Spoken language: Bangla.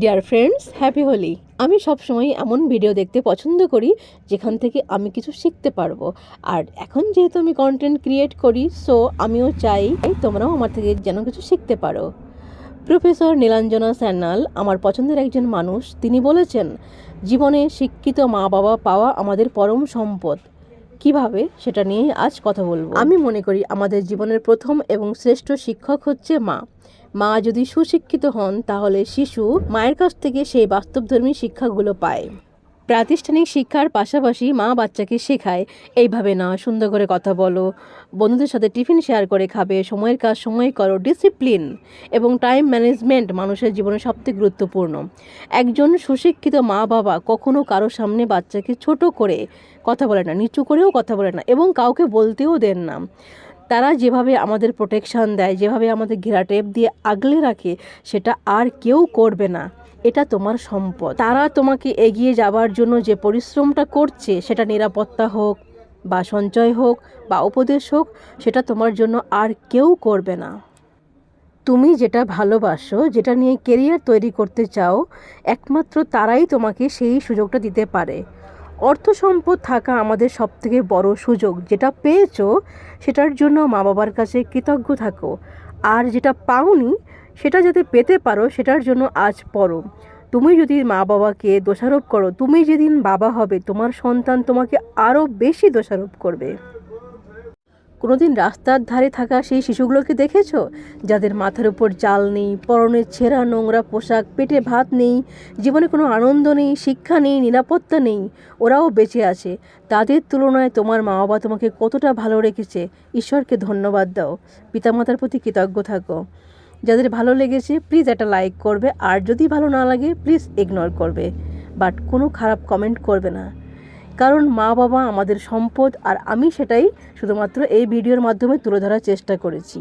ডিয়ার ফ্রেন্ডস হ্যাপি হোলি আমি সবসময় এমন ভিডিও দেখতে পছন্দ করি যেখান থেকে আমি কিছু শিখতে পারব। আর এখন যেহেতু আমি কন্টেন্ট ক্রিয়েট করি সো আমিও চাই তোমরাও আমার থেকে যেন কিছু শিখতে পারো। প্রফেসর নীলাঞ্জনা স্যান্যাল আমার পছন্দের একজন মানুষ, তিনি বলেছেন, জীবনে শিক্ষিত মা বাবা পাওয়া আমাদের পরম সম্পদ। কীভাবে? সেটা নিয়ে আজ কথা বলব। আমি মনে করি, আমাদের জীবনের প্রথম এবং শ্রেষ্ঠ শিক্ষক হচ্ছে মা। মা যদি সুশিক্ষিত হন, তাহলে শিশু মায়ের কাছ থেকে সেই বাস্তবধর্মী শিক্ষাগুলো পায়। প্রাতিষ্ঠানিক শিক্ষার পাশাপাশি মা বাচ্চাকে শেখায়, এইভাবে না, সুন্দর করে কথা বলো। বন্ধুদের সাথে টিফিন শেয়ার করে খাবে। সময়ের কাজ সময় করো। ডিসিপ্লিন এবং টাইম ম্যানেজমেন্ট মানুষের জীবনে সবথেকে গুরুত্বপূর্ণ। একজন সুশিক্ষিত মা বাবা কখনো কারও সামনে বাচ্চাকে ছোট করে কথা বলে না, নিচু করেও কথা বলে না এবং কাউকে বলতেও দেন না। তারা যেভাবে আমাদের প্রোটেকশান দেয়, যেভাবে আমাদের ঘেরা টেপ দিয়ে আগলে রাখে, সেটা আর কেউ করবে না। এটা তোমার সম্পদ। তারা তোমাকে এগিয়ে যাওয়ার জন্য যে পরিশ্রমটা করছে, সেটা নিরাপত্তা হোক বা সঞ্চয় হোক বা উপদেশ হোক, সেটা তোমার জন্য আর কেউ করবে না। তুমি যেটা ভালোবাসো, যেটা নিয়ে কেরিয়ার তৈরি করতে চাও, একমাত্র তারাই তোমাকে সেই সুযোগটা দিতে পারে। অর্থ সম্পদ থাকা আমাদের সবথেকে বড় সুযোগ। যেটা পেয়েছ, সেটার জন্য মা বাবার কাছে কৃতজ্ঞ থাকো। আর যেটা পাওনি, সেটা যাতে পেতে পারো, সেটার জন্য আজ পড়ো তুমি যদি মা বাবাকে দোষারোপ করো, তুমি যেদিন বাবা হবে, তোমার সন্তান তোমাকে আরও বেশি দোষারোপ করবে। কোনোদিন রাস্তার ধারে থাকা সেই শিশুগুলোকে দেখেছ? যাদের মাথার উপর চাল নেই, পরনে ছেঁড়া নোংরা পোশাক, পেটে ভাত নেই, জীবনে কোনো আনন্দ নেই, শিক্ষা নেই, নিরাপত্তা নেই, ওরাও বেঁচে আছে। তাদের তুলনায় তোমার মা বাবা তোমাকে কতটা ভালো রেখেছে? ঈশ্বরকে ধন্যবাদ দাও। পিতামাতার প্রতি কৃতজ্ঞ থাকো। যাদের ভালো লেগেছে প্লিজ একটা লাইক করবে, আর যদি ভালো না লাগে প্লিজ ইগনোর করবে। বাট কোনো খারাপ কমেন্ট করবে না। কারণ মা বাবা আমাদের সম্পদ আর আমি সেটাই শুধুমাত্র এই ভিডিওর মাধ্যমে তুলে ধরার চেষ্টা করেছি।